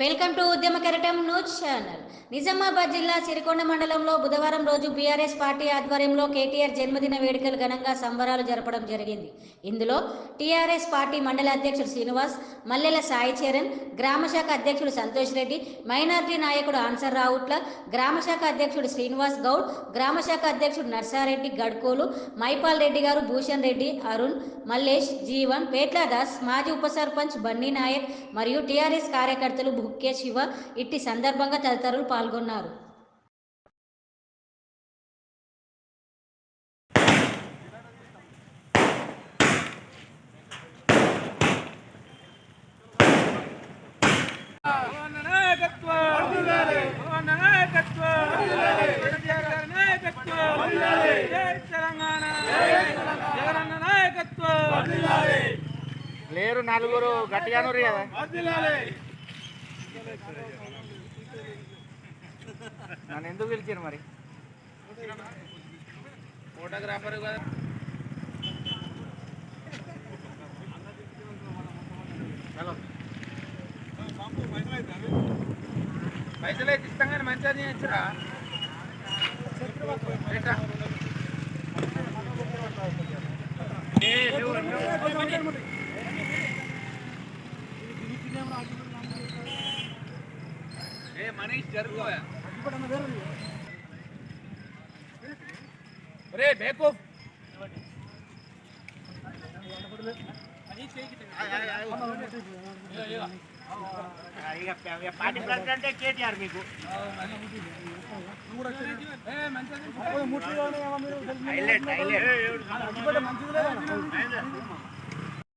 Welcome to ఉద్యమ కెరటం news channel. Nizamabad జిల్లా సిరికొండ మండలంలో బుధవారం రోజు బీఆర్ఎస్ పార్టీ ఆధ్వర్యంలో కేటీఆర్ జన్మదిన వేడుకలు ఘనంగా సంబరాలు జరపడం జరిగింది. ఇందులో టీఆర్ఎస్ పార్టీ మండల అధ్యక్షుడు శ్రీనివాస్ మల్లెల సాయి చరణ్ గ్రామశాఖ అధ్యక్షుడు సంతోష్ రెడ్డి మైనార్టీ నాయకుడు ఆన్సర్ రావుట్ల గ్రామశాఖ అధ్యక్షుడు శ్రీనివాస్ గౌడ్ గ్రామశాఖ అధ్యక్షుడు నర్సారెడ్డి గడ్కోలు మైపాల్ రెడ్డి గారు భూషణ్ రెడ్డి అరుణ్ మల్లేష్ జీవన్ పేట్లా దాస్ మాజీ ఉప సర్పంచ్ బన్నీ నాయక్ మరియు టీఆర్ఎస్ కార్యకర్తలు హుక్కే శివ ఇట్టి సందర్భంగా తదితరులు పాల్గొన్నారు. లేరు నలుగురు గట్టిగాను కదా? నన్ను ఎందుకు పిలిచారు మరి? ఫోటోగ్రాఫర్ కదా. పైసలు అయితే ఇస్తాం కానీ మంచిగా చేయొచ్చురా ఏంటా? ఏ, లేవు. ఏ మనీష్ జరుగుయా రే బేకూఫ్ పార్టీ ప్రెసిడెంటే కేటీఆర్ మీకు హైలైట్ హైలైట్.